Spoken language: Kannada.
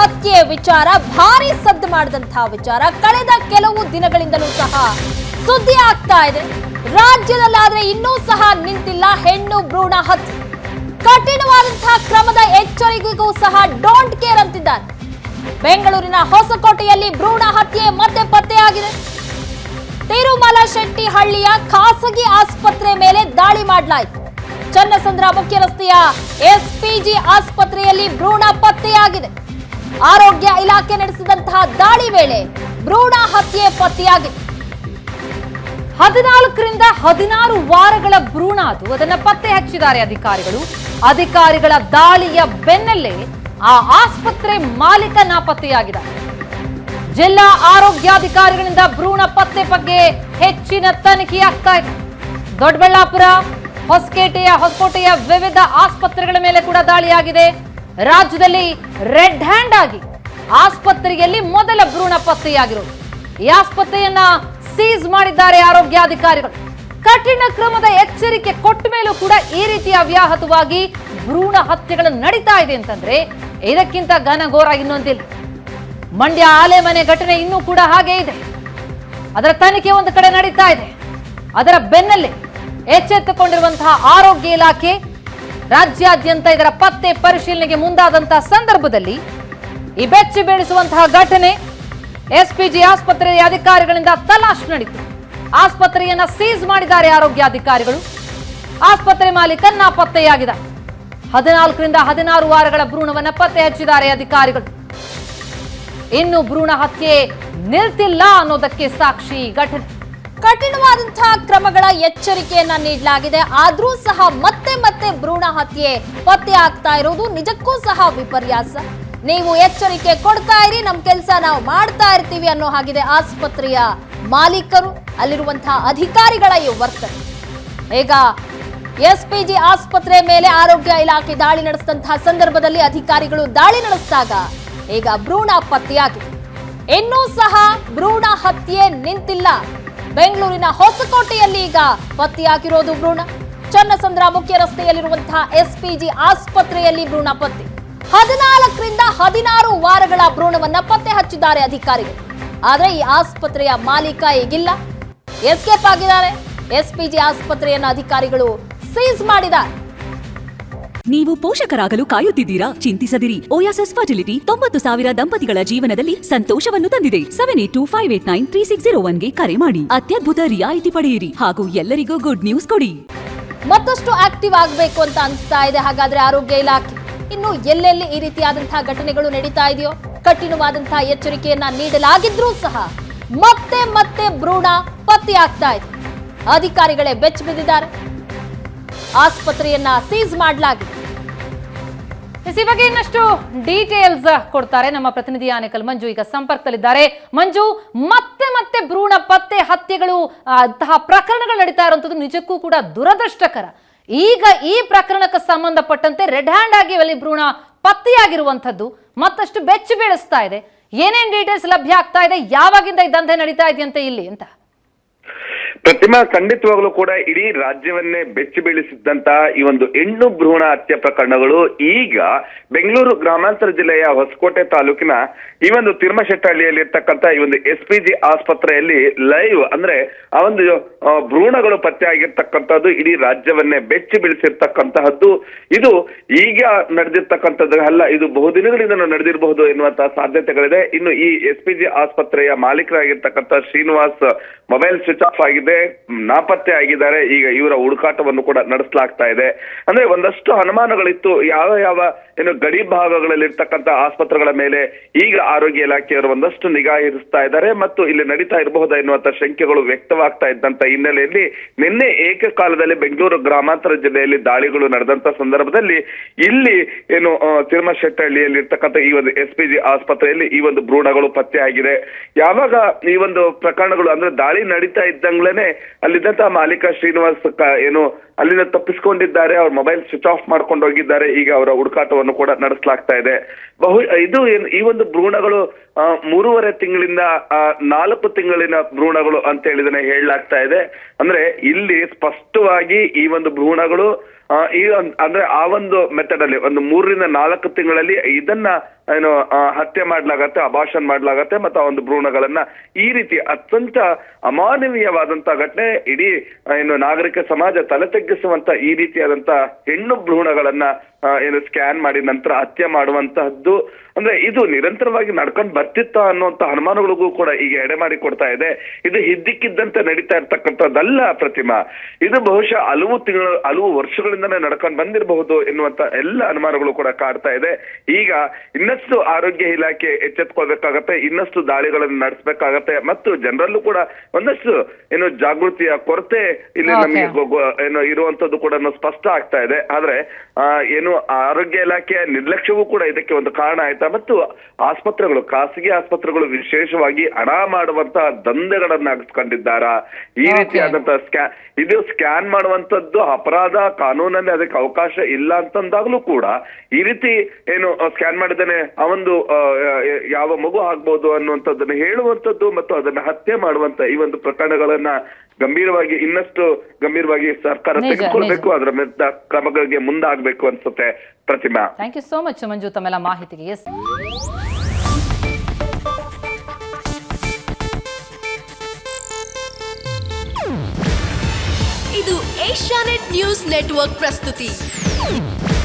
ಹತ್ಯೆ ವಿಚಾರ, ಭಾರಿ ಸದ್ದು ಮಾಡಿದಂತಹ ವಿಚಾರ ಕಳೆದ ಕೆಲವು ದಿನಗಳಿಂದಲೂ ಸಹ ಸುದ್ದಿ ಆಗ್ತಾ ಇದೆ. ರಾಜ್ಯದಲ್ಲಾದ್ರೆ ಇನ್ನೂ ಸಹ ನಿಂತಿಲ್ಲ ಹೆಣ್ಣು ಭ್ರೂಣ ಹತ್ಯೆ. ಕಠಿಣವಾದಂತಹ ಕ್ರಮದ ಎಚ್ಚರಿಕೆಗೂ ಸಹ ಡೋಂಟ್ ಕೇರ್ ಅಂತಿದ್ದಾರೆ. ಬೆಂಗಳೂರಿನ ಹೊಸಕೋಟೆಯಲ್ಲಿ ಭ್ರೂಣ ಹತ್ಯೆ ಮತ್ತೆ ಪತ್ತೆಯಾಗಿದೆ. ತಿರುಮಲ ಶೆಟ್ಟಿ ಹಳ್ಳಿಯ ಖಾಸಗಿ ಆಸ್ಪತ್ರೆ ಮೇಲೆ ದಾಳಿ ಮಾಡಲಾಯಿತು. ಚನ್ನಸಂದ್ರ ಮುಖ್ಯ ರಸ್ತೆಯ ಎಸ್ಪಿಜಿ ಆಸ್ಪತ್ರೆಯಲ್ಲಿ ಭ್ರೂಣ ಪತ್ತೆಯಾಗಿದೆ. ಆರೋಗ್ಯ ಇಲಾಖೆ ನಡೆಸಿದಂತಹ ದಾಳಿ ವೇಳೆ ಭ್ರೂಣ ಹತ್ಯೆ ಪತ್ತೆಯಾಗಿದೆ. ಹದಿನಾಲ್ಕರಿಂದ ಹದಿನಾರು ವಾರಗಳ ಭ್ರೂಣ ಅದು ಅದನ್ನ ಪತ್ತೆ ಹಚ್ಚಿದ್ದಾರೆ ಅಧಿಕಾರಿಗಳು. ಅಧಿಕಾರಿಗಳ ದಾಳಿಯ ಬೆನ್ನಲ್ಲೇ ಆ ಆಸ್ಪತ್ರೆ ಮಾಲೀಕ ನಾಪತ್ತೆಯಾಗಿದ್ದಾರೆ ಜಿಲ್ಲಾ ಆರೋಗ್ಯಾಧಿಕಾರಿಗಳಿಂದ ಭ್ರೂಣ ಪತ್ತೆ ಬಗ್ಗೆ ಹೆಚ್ಚಿನ ತನಿಖೆಯಾಗ್ತಾ ಇದೆ. ದೊಡ್ಡಬಳ್ಳಾಪುರ ಹೊಸಕೇಟೆಯ ಹೊಸಕೋಟೆಯ ವಿವಿಧ ಆಸ್ಪತ್ರೆಗಳ ಮೇಲೆ ಕೂಡ ದಾಳಿಯಾಗಿದೆ. ರಾಜ್ಯದಲ್ಲಿ ರೆಡ್ ಹ್ಯಾಂಡ್ ಆಗಿ ಆಸ್ಪತ್ರೆಯಲ್ಲಿ ಮೊದಲ ಭ್ರೂಣ ಪತ್ತೆಯಾಗಿರೋದು. ಈ ಆಸ್ಪತ್ರೆಯನ್ನ ಸೀಸ್ ಮಾಡಿದ್ದಾರೆ ಆರೋಗ್ಯಾಧಿಕಾರಿಗಳು. ಕಠಿಣ ಕ್ರಮದ ಎಚ್ಚರಿಕೆ ಕೊಟ್ಟ ಮೇಲೂ ಕೂಡ ಈ ರೀತಿಯ ವ್ಯಾಹತವಾಗಿ ಭ್ರೂಣ ಹತ್ಯೆಗಳು ನಡೀತಾ ಇದೆ ಅಂತಂದ್ರೆ ಇದಕ್ಕಿಂತ ಘನಘೋರ ಇನ್ನೊಂದಿಲ್ಲ. ಮಂಡ್ಯ ಆಲೆಮನೆ ಘಟನೆ ಇನ್ನೂ ಕೂಡ ಹಾಗೆ ಇದೆ. ಅದರ ತನಿಖೆ ಒಂದು ಕಡೆ ನಡೀತಾ ಇದೆ. ಅದರ ಬೆನ್ನಲ್ಲೇ ಎಚ್ಚೆತ್ತುಕೊಂಡಿರುವಂತಹ ಆರೋಗ್ಯ ಇಲಾಖೆ ರಾಜ್ಯಾದ್ಯಂತ ಇದರ ಪತ್ತೆ ಪರಿಶೀಲನೆಗೆ ಮುಂದಾದಂತಹ ಸಂದರ್ಭದಲ್ಲಿ ಈ ಬೆಚ್ಚಿ ಬೀಳಿಸುವಂತಹ ಘಟನೆ ಎಸ್ಪಿಜಿ ಆಸ್ಪತ್ರೆಯ ಅಧಿಕಾರಿಗಳಿಂದ ತಲಾಶ್ ನಡೀತು. ಆಸ್ಪತ್ರೆಯನ್ನ ಸೀಸ್ ಮಾಡಿದ್ದಾರೆ ಆರೋಗ್ಯಾಧಿಕಾರಿಗಳು ಆಸ್ಪತ್ರೆ ಮಾಲೀಕನ್ನ ಪತ್ತೆಯಾಗಿದೆ. ಹದಿನಾಲ್ಕರಿಂದ ಹದಿನಾರು ವಾರಗಳ ಭ್ರೂಣವನ್ನ ಪತ್ತೆ ಹಚ್ಚಿದ್ದಾರೆ ಅಧಿಕಾರಿಗಳು. ಇನ್ನು ಭ್ರೂಣ ಹತ್ಯೆ ನಿಲ್ತಿಲ್ಲ ಅನ್ನೋದಕ್ಕೆ ಸಾಕ್ಷಿ ಘಟನೆ. ಕಠಿಣವಾದಂತಹ ಕ್ರಮಗಳ ಎಚ್ಚರಿಕೆಯನ್ನ ನೀಡಲಾಗಿದೆ. ಆದ್ರೂ ಸಹ ಮತ್ತೆ ಮತ್ತೆ ಭ್ರೂಣ ಹತ್ಯೆ ಪತ್ತೆ ಆಗ್ತಾ ಇರೋದು ನಿಜಕ್ಕೂ ಸಹ ವಿಪರ್ಯಾಸ. ನೀವು ಎಚ್ಚರಿಕೆ ಕೊಡ್ತಾ ಇರಿ, ನಮ್ ಕೆಲಸ ನಾವು ಮಾಡ್ತಾ ಇರ್ತೀವಿ ಅನ್ನೋ ಹಾಗಿದೆ ಆಸ್ಪತ್ರೆಯ ಮಾಲೀಕರು. ಅಲ್ಲಿರುವಂತಹ ಅಧಿಕಾರಿಗಳ ಈ ವರ್ತನೆ. ಈಗ ಎಸ್ ಪಿಜಿ ಆಸ್ಪತ್ರೆ ಮೇಲೆ ಆರೋಗ್ಯ ಇಲಾಖೆ ದಾಳಿ ನಡೆಸಿದಂತಹ ಸಂದರ್ಭದಲ್ಲಿ ಅಧಿಕಾರಿಗಳು ದಾಳಿ ನಡೆಸಿದಾಗ ಈಗ ಭ್ರೂಣ ಪತ್ತೆಯಾಗಿದೆ. ಇನ್ನೂ ಸಹ ಭ್ರೂಣ ಹತ್ಯೆ ನಿಂತಿಲ್ಲ. ಬೆಂಗಳೂರಿನ ಹೊಸಕೋಟೆಯಲ್ಲಿ ಈಗ ಪತ್ತೆಯಾಗಿರೋದು ಭ್ರೂಣ. ಚನ್ನಸಂದ್ರ ಮುಖ್ಯ ರಸ್ತೆಯಲ್ಲಿರುವಂತಹ ಎಸ್ಪಿಜಿ ಆಸ್ಪತ್ರೆಯಲ್ಲಿ ಭ್ರೂಣ ಪತ್ತೆ. ಹದಿನಾಲ್ಕರಿಂದ ಹದಿನಾರು ವಾರಗಳ ಭ್ರೂಣವನ್ನ ಪತ್ತೆ ಹಚ್ಚಿದ್ದಾರೆ ಅಧಿಕಾರಿಗಳು. ಆದ್ರೆ ಈ ಆಸ್ಪತ್ರೆಯ ಮಾಲೀಕ ಈಗಿಲ್ಲ. ಎಸ್ಕೇಪ್ ಆಗಿದ್ದಾರೆ. ಎಸ್ಪಿಜಿ ಆಸ್ಪತ್ರೆಯನ್ನು ಅಧಿಕಾರಿಗಳು ಸೀಸ್ ಮಾಡಿದ್ದಾರೆ. ನೀವು ಪೋಷಕರಾಗಲು ಕಾಯುತ್ತಿದ್ದೀರಾ? ಚಿಂತಿಸದಿರಿ. ಓಯಾಸಸ್ ಫರ್ಟಿಲಿಟಿ ತೊಂಬತ್ತು ಸಾವಿರ ದಂಪತಿಗಳ ಜೀವನದಲ್ಲಿ ಸಂತೋಷವನ್ನು ತಂದಿದೆ. Seven eight two five eight nine three six zero ಒನ್ಗೆ ಕರೆ ಮಾಡಿ. ಅತ್ಯದ್ಭುತ ರಿಯಾಯಿತಿ ಪಡೆಯಿರಿ ಹಾಗೂ ಎಲ್ಲರಿಗೂ ಗುಡ್ ನ್ಯೂಸ್ ಕೊಡಿ. ಮತ್ತಷ್ಟು ಆಕ್ಟಿವ್ ಆಗಬೇಕು ಅಂತ ಅನಿಸ್ತಾ ಇದೆ. ಹಾಗಾದ್ರೆ ಆರೋಗ್ಯ ಇಲಾಖೆ, ಇನ್ನು ಎಲ್ಲೆಲ್ಲಿ ಈ ರೀತಿಯಾದಂತಹ ಘಟನೆಗಳು ನಡೀತಾ ಇದೆಯೋ ಕಠಿಣವಾದಂತಹ ಎಚ್ಚರಿಕೆಯನ್ನ ನೀಡಲಾಗಿದ್ರೂ ಸಹ ಮತ್ತೆ ಮತ್ತೆ ಭ್ರೂಣ ಪತ್ತೆಯಾಗ್ತಾ ಇದೆ. ಅಧಿಕಾರಿಗಳೇ ಬೆಚ್ಚ ಬಿದ್ದಿದ್ದಾರೆ. ಆಸ್ಪತ್ರೆಯನ್ನ ಸೀಸ್ ಮಾಡಲಾಗಿದೆ. ಈ ಬಗ್ಗೆ ಇನ್ನಷ್ಟು ಡೀಟೇಲ್ಸ್ ಕೊಡ್ತಾರೆ ನಮ್ಮ ಪ್ರತಿನಿಧಿ ಆನೇಕಲ್ ಮಂಜು. ಈಗ ಸಂಪರ್ಕದಲ್ಲಿದ್ದಾರೆ. ಮಂಜು, ಮತ್ತೆ ಮತ್ತೆ ಭ್ರೂಣ ಪತ್ತೆ ಹತ್ಯೆಗಳು ಅಂತಹ ಪ್ರಕರಣಗಳು ನಡೀತಾ ಇರುವಂತದ್ದು ನಿಜಕ್ಕೂ ಕೂಡ ದುರದೃಷ್ಟಕರ. ಈಗ ಈ ಪ್ರಕರಣಕ್ಕೆ ಸಂಬಂಧಪಟ್ಟಂತೆ ರೆಡ್ ಹ್ಯಾಂಡ್ ಆಗಿ ಅಲ್ಲಿ ಭ್ರೂಣ ಪತ್ತೆಯಾಗಿರುವಂತದ್ದು ಮತ್ತಷ್ಟು ಬೆಚ್ಚಿ ಬೀಳಿಸ್ತಾ ಇದೆ. ಏನೇನು ಡೀಟೇಲ್ಸ್ ಲಭ್ಯ ಆಗ್ತಾ ಇದೆ? ಯಾವಾಗಿಂದ ಈ ದಂಧೆ ನಡೀತಾ ಇದೆಯಂತೆ ಇಲ್ಲಿ ಅಂತ? ಪ್ರತಿಮಾ ಖಂಡಿತವಾಗ್ಲೂ ಕೂಡ ಇಡೀ ರಾಜ್ಯವನ್ನೇ ಬೆಚ್ಚಿ ಬೀಳಿಸಿದ್ದಂತ ಈ ಒಂದು ಹೆಣ್ಣು ಭ್ರೂಣ ಹತ್ಯೆ ಪ್ರಕರಣಗಳು ಈಗ ಬೆಂಗಳೂರು ಗ್ರಾಮಾಂತರ ಜಿಲ್ಲೆಯ ಹೊಸಕೋಟೆ ತಾಲೂಕಿನ ಈ ಒಂದು ತಿರುಮಶೆಟ್ಟಹಳ್ಳಿಯಲ್ಲಿ ಇರ್ತಕ್ಕಂತ ಈ ಒಂದು ಎಸ್ ಪಿ ಜಿ ಆಸ್ಪತ್ರೆಯಲ್ಲಿ ಲೈವ್ ಅಂದ್ರೆ ಆ ಒಂದು ಭ್ರೂಣಗಳು ಪತ್ತೆ ಆಗಿರ್ತಕ್ಕಂಥದ್ದು ಇಡೀ ರಾಜ್ಯವನ್ನೇ ಬೆಚ್ಚಿ ಬೀಳಿಸಿರ್ತಕ್ಕಂತಹದ್ದು. ಇದು ಈಗ ನಡೆದಿರ್ತಕ್ಕಂಥದ್ದು ಅಲ್ಲ, ಇದು ಬಹುದಿನಗಳಿಂದ ನಡೆದಿರಬಹುದು ಎನ್ನುವಂತಹ ಸಾಧ್ಯತೆಗಳಿದೆ. ಇನ್ನು ಈ ಎಸ್ ಪಿ ಜಿ ಆಸ್ಪತ್ರೆಯ ಮಾಲೀಕರಾಗಿರ್ತಕ್ಕಂಥ ಶ್ರೀನಿವಾಸ್, ಮೊಬೈಲ್ ಸ್ವಿಚ್ ಆಫ್ ಆಗಿದೆ. ನಾಪತ್ತೆ ಆಗಿದ್ದಾರೆ. ಈಗ ಇವರ ಹುಡುಕಾಟವನ್ನು ಕೂಡ ನಡೆಸಲಾಗ್ತಾ ಇದೆ. ಅಂದ್ರೆ ಒಂದಷ್ಟು ಅನುಮಾನಗಳಿತ್ತು. ಯಾವ ಯಾವ ಏನು ಗಡಿ ಭಾಗಗಳಲ್ಲಿ ಇರ್ತಕ್ಕಂಥ ಆಸ್ಪತ್ರೆಗಳ ಮೇಲೆ ಈಗ ಆರೋಗ್ಯ ಇಲಾಖೆಯವರು ಒಂದಷ್ಟು ನಿಗಾ ಇರಿಸ್ತಾ ಇದ್ದಾರೆ ಮತ್ತು ಇಲ್ಲಿ ನಡೀತಾ ಇರಬಹುದು ಎನ್ನುವಂತ ಶಂಕೆಗಳು ವ್ಯಕ್ತವಾಗ್ತಾ ಇದ್ದಂತ ಹಿನ್ನೆಲೆಯಲ್ಲಿ ನಿನ್ನೆ ಏಕಕಾಲದಲ್ಲಿ ಬೆಂಗಳೂರು ಗ್ರಾಮಾಂತರ ಜಿಲ್ಲೆಯಲ್ಲಿ ದಾಳಿಗಳು ನಡೆದಂತ ಸಂದರ್ಭದಲ್ಲಿ ಇಲ್ಲಿ ಏನು ತಿರುಮಶೆಟ್ಟಹಳ್ಳಿಯಲ್ಲಿ ಇರ್ತಕ್ಕಂಥ ಈ ಒಂದು ಎಸ್ ಪಿ ಜಿ ಆಸ್ಪತ್ರೆಯಲ್ಲಿ ಈ ಒಂದು ಭ್ರೂಣಗಳು ಪತ್ತೆ ಆಗಿದೆ ಯಾವಾಗ ಈ ಒಂದು ಪ್ರಕರಣಗಳು ಅಂದ್ರೆ ದಾಳಿ ನಡೀತಾ ಇದ್ದಂಗ್ಲೇನೆ ಅಲ್ಲಿದ್ದಂತಹ ಮಾಲೀಕ ಶ್ರೀನಿವಾಸ್ ಏನು ಅಲ್ಲಿಂದ ತಪ್ಪಿಸ್ಕೊಂಡಿದ್ದಾರೆ, ಅವ್ರ ಮೊಬೈಲ್ ಸ್ವಿಚ್ ಆಫ್ ಮಾಡ್ಕೊಂಡು ಹೋಗಿದ್ದಾರೆ, ಈಗ ಅವರ ಹುಡುಕಾಟವನ್ನು ಕೂಡ ನಡೆಸಲಾಗ್ತಾ ಇದೆ. ಬಹು, ಇದು ಈ ಒಂದು ಭ್ರೂಣಗಳು ಮೂರುವರೆ ತಿಂಗಳಿಂದ ನಾಲ್ಕು ತಿಂಗಳಿನ ಭ್ರೂಣಗಳು ಅಂತ ಹೇಳಿದನೆ ಹೇಳಲಾಗ್ತಾ ಇದೆ. ಅಂದ್ರೆ ಇಲ್ಲಿ ಸ್ಪಷ್ಟವಾಗಿ ಈ ಒಂದು ಭ್ರೂಣಗಳು ಈ ಅಂದ್ರೆ ಆ ಒಂದು ಮೆಥಡ್ ಅಲ್ಲಿ ಒಂದು ಮೂರರಿಂದ ನಾಲ್ಕು ತಿಂಗಳಲ್ಲಿ ಇದನ್ನ ಏನು ಹತ್ಯೆ ಮಾಡ್ಲಾಗತ್ತೆ ಅಭಾಷಣ ಮಾಡ್ಲಾಗತ್ತೆ, ಮತ್ತು ಒಂದು ಭ್ರೂಣಗಳನ್ನ ಈ ರೀತಿ ಅತ್ಯಂತ ಅಮಾನವೀಯವಾದಂತ ಘಟನೆ ಇಡೀ ಏನು ನಾಗರಿಕ ಸಮಾಜ ತಲೆ ತಗ್ಗಿಸುವಂತ ಈ ರೀತಿಯಾದಂತ ಹೆಣ್ಣು ಭ್ರೂಣಗಳನ್ನ ಏನು ಸ್ಕ್ಯಾನ್ ಮಾಡಿ ನಂತರ ಹತ್ಯೆ ಮಾಡುವಂತಹದ್ದು. ಅಂದ್ರೆ ಇದು ನಿರಂತರವಾಗಿ ನಡ್ಕೊಂಡು ಬರ್ತಿತ್ತ ಅನ್ನುವಂತ ಅನುಮಾನಗಳಿಗೂ ಕೂಡ ಈಗ ಎಡೆ ಮಾಡಿ ಕೊಡ್ತಾ ಇದೆ. ಇದು ಹಿದ್ದಿಕ್ಕಿದ್ದಂತೆ ನಡೀತಾ ಇರ್ತಕ್ಕಂಥದ್ದಲ್ಲ ಪ್ರತಿಮಾ. ಇದು ಬಹುಶಃ ಹಲವು ತಿಂಗಳು, ಹಲವು ವರ್ಷಗಳಿಂದನೇ ನಡ್ಕೊಂಡು ಬಂದಿರಬಹುದು ಎನ್ನುವಂತ ಎಲ್ಲ ಅನುಮಾನಗಳು ಕೂಡ ಕಾಡ್ತಾ ಇದೆ. ಈಗ ಇನ್ನಷ್ಟು ಆರೋಗ್ಯ ಇಲಾಖೆ ಎಚ್ಚೆತ್ಕೊಳ್ಬೇಕಾಗತ್ತೆ ಇನ್ನಷ್ಟು ದಾಳಿಗಳನ್ನು ನಡೆಸಬೇಕಾಗತ್ತೆ ಮತ್ತು ಜನರಲ್ಲೂ ಕೂಡ ಒಂದಷ್ಟು ಏನು ಜಾಗೃತಿಯ ಕೊರತೆ ಇಲ್ಲಿ ನಮಗೆ ಏನು ಇರುವಂತದ್ದು ಕೂಡ ಸ್ಪಷ್ಟ ಆಗ್ತಾ ಇದೆ. ಆದ್ರೆ ಏನು ಆರೋಗ್ಯ ಇಲಾಖೆಯ ನಿರ್ಲಕ್ಷ್ಯವೂ ಕೂಡ ಇದಕ್ಕೆ ಒಂದು ಕಾರಣ ಆಯ್ತಾ? ಮತ್ತು ಆಸ್ಪತ್ರೆಗಳು ಖಾಸಗಿ ಆಸ್ಪತ್ರೆಗಳು ವಿಶೇಷವಾಗಿ ಹಣ ಮಾಡುವಂತಹ ದಂಧೆಗಳನ್ನ ಕಂಡಿದ್ದಾರಾ ಈ. ರೀತಿಯಾದಂತಹ ಸ್ಕ್ಯಾನ್ ಇದು ಸ್ಕ್ಯಾನ್ ಮಾಡುವಂತದ್ದು ಅಪರಾಧ ಕಾನೂನಲ್ಲಿ ಅದಕ್ಕೆ ಅವಕಾಶ ಇಲ್ಲ ಅಂತಂದಾಗ್ಲೂ ಕೂಡ ಈ ರೀತಿ ಏನು ಸ್ಕ್ಯಾನ್ ಮಾಡಿದಾನೆ ಆ ಒಂದು ಯಾವ ಮಗು ಆಗ್ಬೋದು ಅನ್ನುವಂಥದ್ದನ್ನ ಹೇಳುವಂಥದ್ದು ಮತ್ತು ಅದನ್ನ ಹತ್ಯೆ ಮಾಡುವಂತ ಈ ಒಂದು ಪ್ರಕರಣಗಳನ್ನ ಗಂಭೀರವಾಗಿ ಇನ್ನಷ್ಟು ಗಂಭೀರವಾಗಿ ಸರ್ಕಾರ ತೆಗೆದುಕೊಳ್ಬೇಕು. ಅದರ ಮೇಲೆ ಕ್ರಮಗಳಿಗೆ ಮುಂದಾಗಬೇಕು ಅನ್ಸುತ್ತೆ Pratima. Thank you so much Manju ತಮ್ಮೆಲ್ಲ ಮಾಹಿತಿಗೆ. ಎಸ್ ಇದು ಏಷ್ಯಾನೆಟ್ ನ್ಯೂಸ್ ನೆಟ್ವರ್ಕ್ ಪ್ರಸ್ತುತಿ.